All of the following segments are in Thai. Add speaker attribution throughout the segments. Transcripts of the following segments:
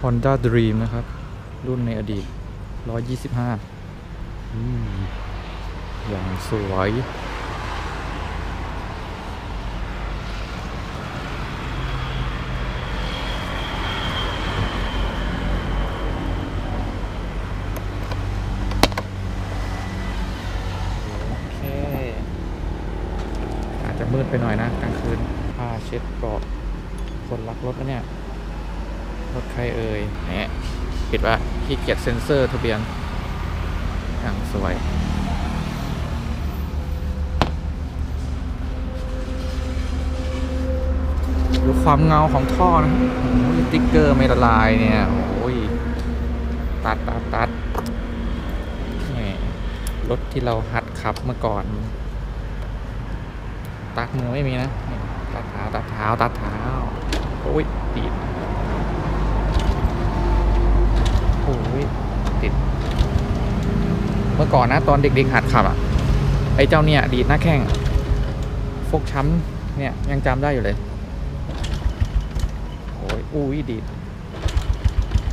Speaker 1: Honda Dream นะครับ รุ่นในอดีต 125อืมอย่างสวยโอเคอาจจะมืดไปหน่อยนะกลางคืนผ้าเช็ดเกาะคนรักรถนะเนี่ย รถใครเอ่ยเนี่ยปิดว่าขี้เกียจเซ็นเซอร์ทะเบียนอย่างสวยดูความเงาของท่อนะโอ้ยติ๊กเกอร์ไม่ละลายเนี่ย โอ้ย ตัดตัดตัดแหมรถที่เราหัดขับเมื่อก่อน ตักมือไม่มีนะ ตัดเท้าตัดเท้าตัดเท้า โอ้ยติด โอ้ยติด เมื่อก่อนนะตอนเด็กๆหัดขับอะไอ้เจ้าเนี่ยดีดหน้าแข้งฟกช้ำเนี่ยยังจำได้อยู่เลยโอ้ยอุ้ยดีด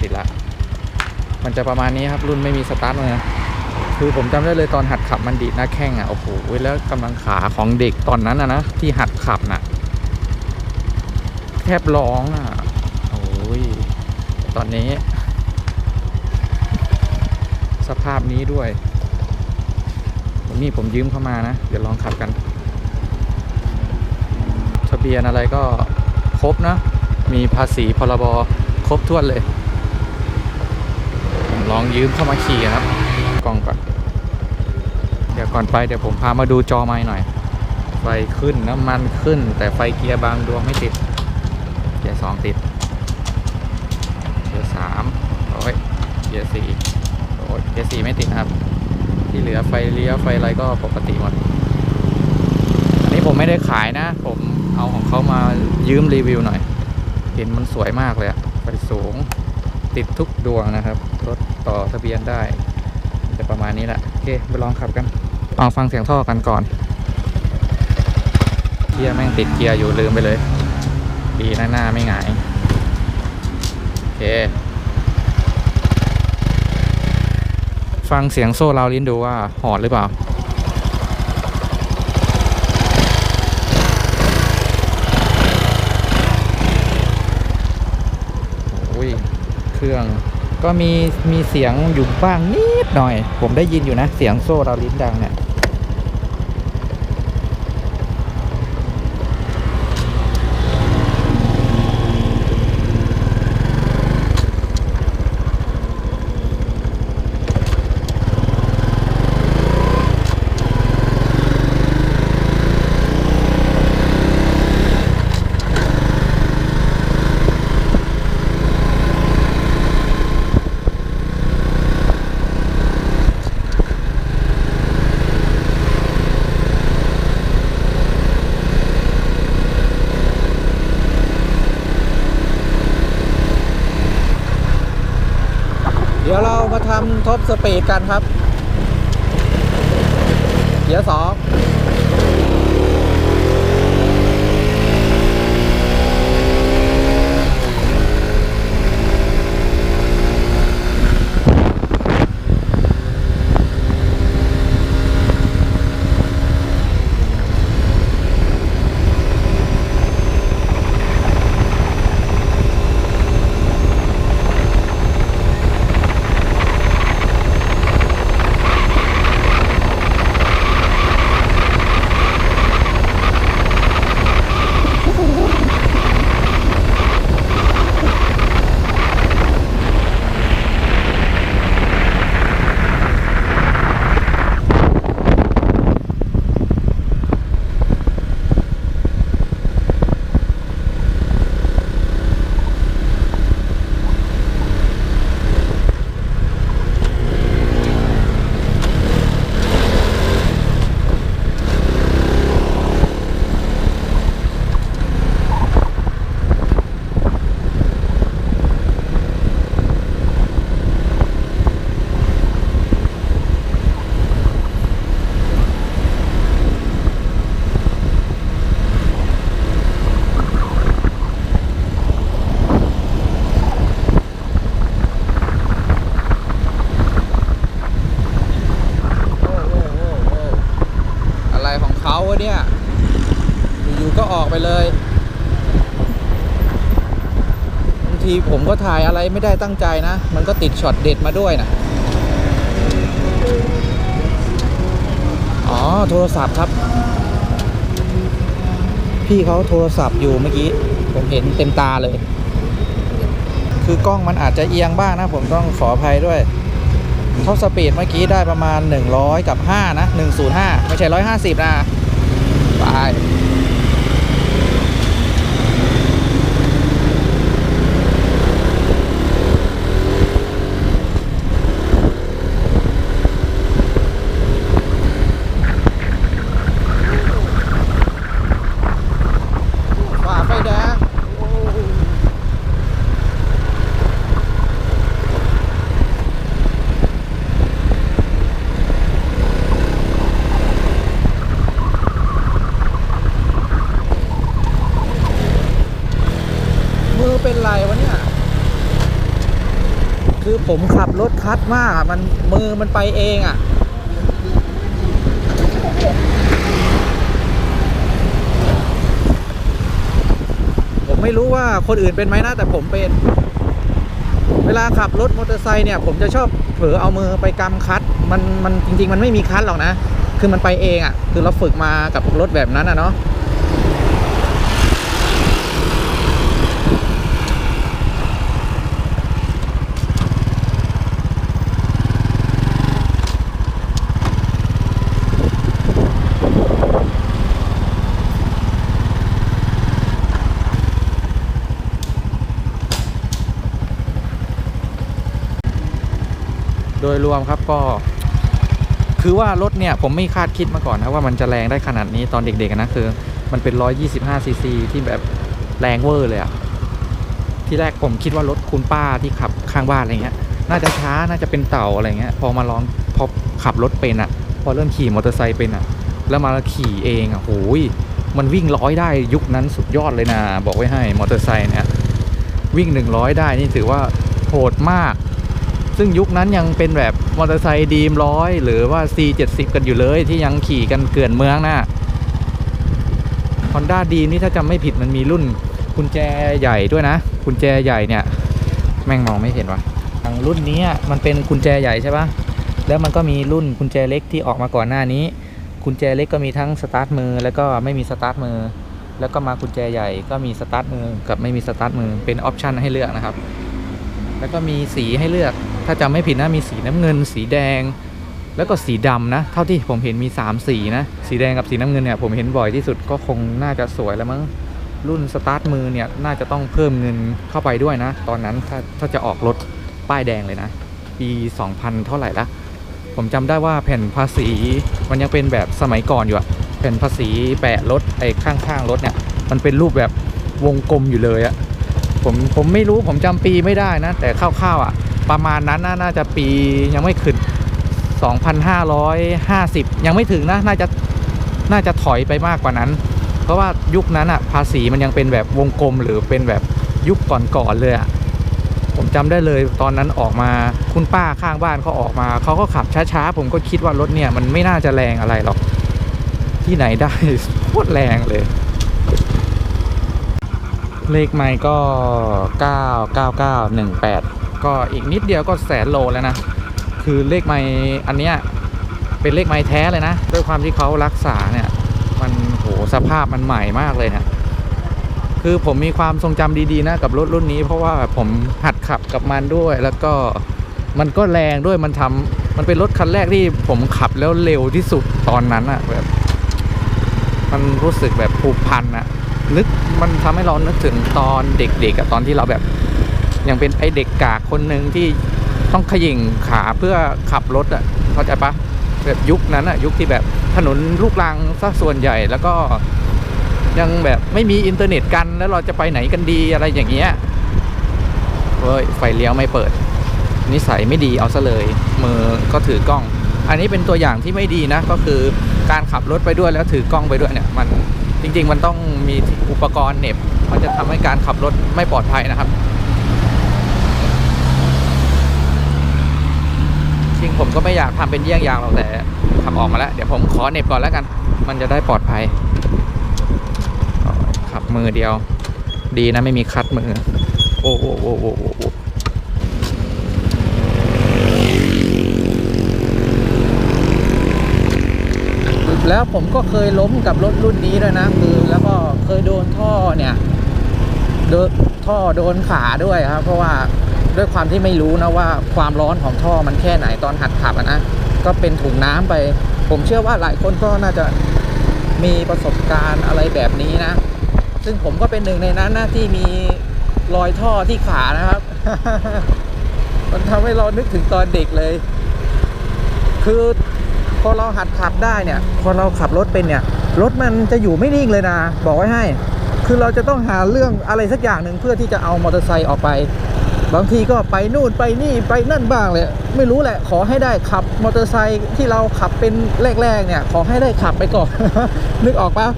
Speaker 1: ติดละ มันจะประมาณนี้ครับรุ่นไม่มีสตาร์ทเลยนะคือผมจำได้เลยตอนหัดขับมันดีดหน้าแข้งอะโอ้โหแล้วกำลังขาของเด็กตอนนั้นอะนะที่หัดขับน่ะแทบร้องอะโอ้ยตอนนี้ สภาพนี้ด้วยวันนี้ผมยืมเข้ามานะ เดี๋ยวลองขับกัน ทะเบียนอะไรก็ครบนะ มีภาษีพรบครบถ้วนเลยผมลองยืมเข้ามาขี่นะครับ กล้องก่อนเดี๋ยวก่อนไปเดี๋ยวผมพามาดูจอไม้หน่อย ไฟขึ้นน้ำมันขึ้น แต่ไฟเกียร์บางดวงไม่ติด เกียร์สองติด เกียร์สามโอ้ยเกียร์สี่ โอ้ยเกีไม่ติดนะครับ ที่เหลือไฟเลี้ยวไฟอะไรก็ปกติหมด อันนี้ผมไม่ได้ขายนะ ผมเอาของเขามายืมรีวิวหน่อย เห็นมันสวยมากเลยอะไฟสูง ติดทุกดวงนะครับรถต่อทะเบียนได้จะประมาณนี้แหละโอเคไปลองขับกันเอาฟังเสียงท่อกันก่อนเกียร์แม่งติดเกียร์อยู่ลืมไปเลย ดีหน้าหน้าไม่หงายโอเค ฟังเสียงโซ่เราลิ้นดูว่าหอดหรือเปล่าอุ้ยเครื่องก็มีมีเสียงอยู่บ้างนิดหน่อย ผมได้ยินอยู่นะ เสียงโซ่เราลิ้นดังเนี่ย เดี๋ยวเรามาทำท็อปสปีดกันครับเดี๋ยวสอง เลยบางทีผมก็ถ่ายอะไรไม่ได้ตั้งใจนะ มันก็ติดช็อตเด็ดมาด้วยนะอ๋อโทรศัพท์ครับ พี่เขาโทรศัพท์อยู่เมื่อกี้ ผมเห็นเต็มตาเลย คือกล้องมันอาจจะเอียงบ้างนะ ผมต้องขออภัยด้วยท็อปสปีดเมื่อกี้ได้ประมาณ 100 กับ 5 นะ 105 ไม่ใช่ 150 นะ ไปฝ่าไฟแดง มือ เป็นไรวะเนี่ย คือผมขับรถคัดมากมันมือมันไปเองอะผมไม่รู้ว่าคนอื่นเป็นไหมนะแต่ผมเป็น เวลาขับรถมอเตอร์ไซค์เนี่ยผมจะชอบเผลอเอามือไปกำคัดมันมันจริง ๆ มันไม่มีคัดหรอกนะ คือมันไปเองอะ คือเราฝึกมากับรถแบบนั้นอะเนาะ โดยรวมครับก็ คือว่ารถเนี่ยผมไม่คาดคิดมาก่อนนะว่ามันจะแรงได้ขนาดนี้ตอนเด็กๆนะคือ มันเป็น 125ซีซีที่แบบแรงเวอร์เลยอะที่แรกผมคิดว่ารถคุณป้าที่ขับข้างบ้านอะไรเงี้ย น่าจะช้าน่าจะเป็นเต่าอะไรเงี้ย พอมาลองพอขับรถเป็นอะพอเริ่มขี่มอเตอร์ไซค์เป็นอะแล้วมาขี่เองอะโหยมันวิ่งร้อยได้ยุคนั้นสุดยอดเลยนะ บอกไว้ให้มอเตอร์ไซค์เนี่ยวิ่ง 100 ได้นี่ถือว่าโหดมาก ซึ่งยุคนั้นยังเป็นแบบมอเตอร์ไซค์ดีมร้อยหรือว่า C70 กันอยู่เลยที่ยังขี่กันเกลื่อนเมืองนะ Honda ดีนี่ถ้าจำไม่ผิดมันมีรุ่นกุญแจใหญ่ด้วยนะกุญแจใหญ่เนี่ย แม่งมองไม่เห็นวะทางรุ่นนี้มันเป็นกุญแจใหญ่ใช่ปะแล้วมันก็มีรุ่นกุญแจเล็กที่ออกมาก่อนหน้านี้กุญแจเล็กก็มีทั้งสตาร์ทมือแล้วก็ไม่มีสตาร์ทมือ แล้วก็มากุญแจใหญ่ก็มีสตาร์ทมือกับไม่มีสตาร์ทมือเป็นออปชันให้เลือกนะครับ แล้วก็มีสีให้เลือก ถ้าจำไม่ผิดนะมีสีน้ำเงิน สีแดง แล้วก็สีดำนะ เท่าที่ผมเห็นมี 3 สีนะ สีแดงกับสีน้ำเงินเนี่ยผมเห็นบ่อยที่สุดก็คงน่าจะสวยแล้วมั้งรุ่นสตาร์ทมือเนี่ยน่าจะต้องเพิ่มเงินเข้าไปด้วยนะ ตอนนั้นถ้าถ้าจะออกรถป้ายแดงเลยนะ ปี 2000 เท่าไหร่ละผมจำได้ว่าแผ่นภาษีมันยังเป็นแบบสมัยก่อนอยู่อะแผ่นภาษีแปะรถไอ้ข้างๆรถเนี่ย มันเป็นรูปแบบวงกลมอยู่เลยอะผมผมไม่รู้ผมจำปีไม่ได้นะ แต่คร่าวๆอะ ประมาณนั้นน่าจะปียังไม่ขึ้น 2,550 ยังไม่ถึงนะน่าจะน่าจะถอยไปมากกว่านั้น เพราะว่ายุคนั้นอะภาษีมันยังเป็นแบบวงกลมหรือเป็นแบบยุคก่อนๆเลยอะผมจำได้เลยตอนนั้นออกมาคุณป้าข้างบ้านเขาออกมาเขาก็ขับช้าๆ ผมก็คิดว่ารถเนี่ยมันไม่น่าจะแรงอะไรหรอก ที่ไหนได้โคตรแรงเลย เลขไมค์ก็ 99918 ก็อีกนิดเดียวก็แสนโลแล้วนะ คือเลขไมค์อันเนี้ยเป็นเลขไมค์แท้เลยนะ ด้วยความที่เขารักษาเนี่ยมันโหสภาพมันใหม่มากเลยนะคือผมมีความทรงจำดีๆนะกับรถรุ่นนี้ เพราะว่าผมหัดขับกับมันด้วย แล้วก็มันก็แรงด้วยมันทำมันเป็นรถคันแรกที่ผมขับแล้วเร็วที่สุดตอนนั้นอะแบบมันรู้สึกแบบผูกพันอะนึกมันทำให้เรานึกถึงตอนเด็กๆอะตอนที่เราแบบ ยังเป็นไอเด็กกากคนหนึ่งที่ต้องขยิงขาเพื่อขับรถอะเข้าใจปะแบบยุคนั้นอะยุคที่แบบถนนลูกรังซะส่วนใหญ่แล้วก็ยังแบบไม่มีอินเทอร์เน็ตกันแล้วเราจะไปไหนกันดีอะไรอย่างเงี้ยเฮ้ยไฟเลี้ยวไม่เปิด นิสัยไม่ดีเอาซะเลย มือก็ถือกล้อง อันนี้เป็นตัวอย่างที่ไม่ดีนะ ก็คือการขับรถไปด้วยแล้วถือกล้องไปด้วยเนี่ยมันจริง ๆ มันต้องมีอุปกรณ์เน็บมันจะทำให้การขับรถไม่ปลอดภัยนะครับ ริงผมก็ไม่อยากทำเป็นเยี่ยงอย่างหรอกแต่ขับออกมาแล้ว เดี๋ยวผมขอเน็บก่อนแล้วกัน มันจะได้ปลอดภัยขับมือเดียว ดีนะไม่มีคัดมือโอ้โอ้โอ้โอ้โอ้โอ้แล้วผมก็เคยล้มกับรถรุ่นนี้ด้วยนะคือแล้วก็เคยโดนท่อเนี่ยโดนท่อโดนขาด้วยครับ เพราะว่า ด้วยความที่ไม่รู้นะว่าความร้อนของท่อมันแค่ไหนตอนหัดขับนะก็เป็นถุงน้ำไป ผมเชื่อว่าหลายคนก็น่าจะมีประสบการณ์อะไรแบบนี้นะ ซึ่งผมก็เป็นหนึ่งในนั้นนะที่มีรอยท่อที่ขานะครับ มันทำให้เรานึกถึงตอนเด็กเลย คือพอเราหัดขับได้เนี่ย พอเราขับรถเป็นเนี่ย รถมันจะอยู่ไม่นิ่งเลยนะ บอกไว้ให้ คือเราจะต้องหาเรื่องอะไรสักอย่างหนึ่งเพื่อที่จะเอามอเตอร์ไซค์ออกไป บางทีก็ไปนู่นไปนี่ไปนั่นบ้างเลย ไม่รู้แหละขอให้ได้ขับมอเตอร์ไซค์ที่เราขับเป็นแรกๆเนี่ย ขอให้ได้ขับไปก่อน นึกออกปะ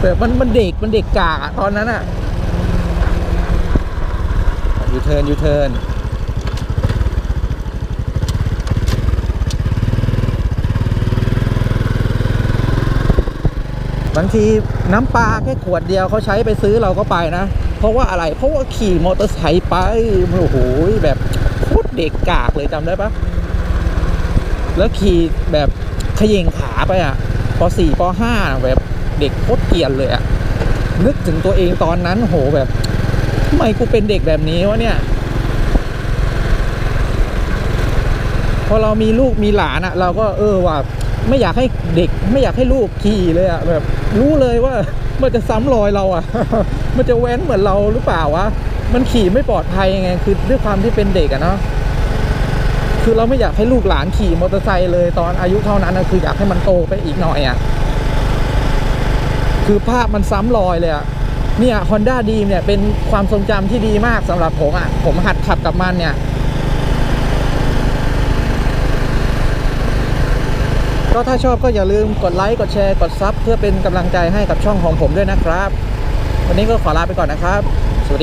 Speaker 1: แบบมันมันเด็กมันเด็กกากอะตอนนั้นอะยูเทิร์นยูเทิร์นบางทีน้ำปลาแค่ขวดเดียวเขาใช้ไปซื้อเราก็ไปนะ เพราะว่าอะไร เพราะว่าขี่มอเตอร์ไซค์ไปโอ้โหแบบโคตรเด็กกากเลยจำได้ปะแล้วขี่แบบขย่งขาไปอะป .4 ป .5 แบบเด็กโคตรเกียนเลยอะนึกถึงตัวเองตอนนั้นโหแบบทำไมกูเป็นเด็กแบบนี้วะเนี่ย พอเรามีลูกมีหลานอะเราก็เออว่า ไม่อยากให้เด็ก ไม่อยากให้ลูกขี่เลยอะแบบรู้เลยว่า มันจะซ้ำรอยเราอะมันจะแว้นเหมือนเราหรือเปล่าวะ มันขี่ไม่ปลอดภัยไง คือด้วยความที่เป็นเด็กอะเนาะ คือเราไม่อยากให้ลูกหลานขี่มอเตอร์ไซค์เลยตอนอายุเท่านั้นนะคืออยากให้มันโตไปอีกหน่อยอะคือภาพมันซ้ำรอยเลยอะเนี่ย Honda d ีมเนี่ยเป็นความทรงจำที่ดีมากสำหรับผมอะผมหัดขับกับมันเนี่ย ก็ถ้าชอบก็อย่าลืมกดไลค์กดแชร์กดซับเพื่อเป็นกำลังใจให้กับช่องของผมด้วยนะครับ วันนี้ก็ขอลาไปก่อนนะครับ